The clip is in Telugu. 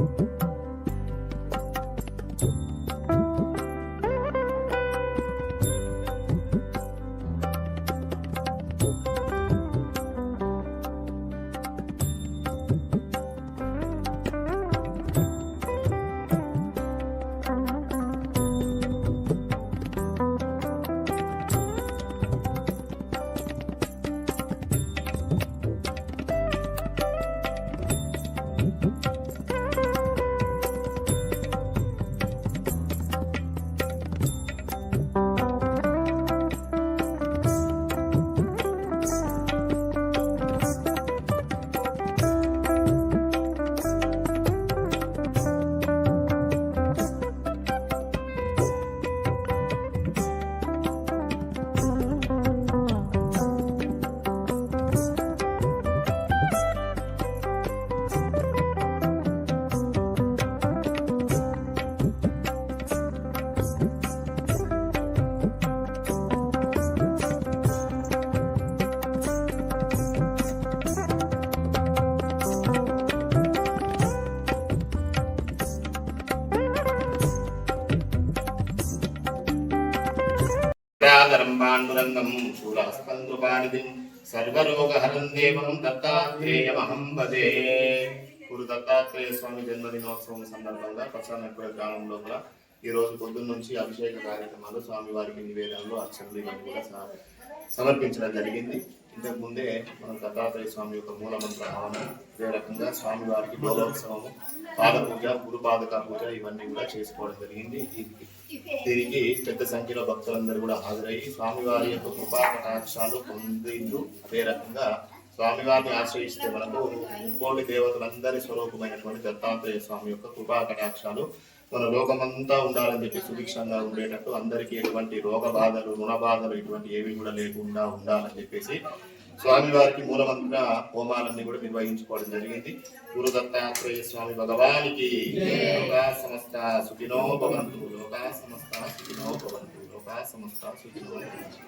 Thank గదాధరం పాండురంగం సర్వరోగహరం దేవం దత్తాత్రేయమహం వదే గురు దత్తాత్రేయ స్వామి జన్మదినోత్సవం సందర్భంగా ప్రసాదనపుర గ్రామం లోపల ఈ రోజు పొద్దున్న నుంచి అభిషేక కార్యక్రమాలు స్వామివారికి నివేదనలు అర్చనలు ఇవన్నీ కూడా సమర్పించడం జరిగింది. ఇంతకు ముందే మనం దత్తాత్రేయ స్వామి యొక్క మూలమంత్ర భావన అదే రకంగా స్వామివారికి గౌరవోత్సవము పాద పూజ గురుపాదక పూజ ఇవన్నీ కూడా చేసుకోవడం జరిగింది. దీనికి పెద్ద సంఖ్యలో భక్తులందరూ కూడా హాజరయ్యి స్వామివారి యొక్క కృపా కటాక్షాలు పొందిండు అదే రకంగా స్వామివారిని ఆశ్రయిస్తే మనకు కోటి దేవతలందరి స్వరూపమైనటువంటి దత్తాత్రేయ స్వామి యొక్క కృపా కటాక్షాలు మన లోకమంతా ఉండాలని చెప్పి సుభిక్షంగా ఉండేటట్టు అందరికీ ఎటువంటి రోగ బాధలు రుణ బాధలు ఇటువంటి ఏవి కూడా లేకుండా ఉండాలని చెప్పేసి స్వామివారికి మూలమంత్ర హోమాలన్నీ కూడా నిర్వహించుకోవడం జరిగింది. గురుదత్తాత్రేయ స్వామి భగవానికి లోకా సమస్త సుఖినో భవంతు లోకా సమస్త సుఖినో భవంతు లోకా సమస్త సుఖినో భవంతు.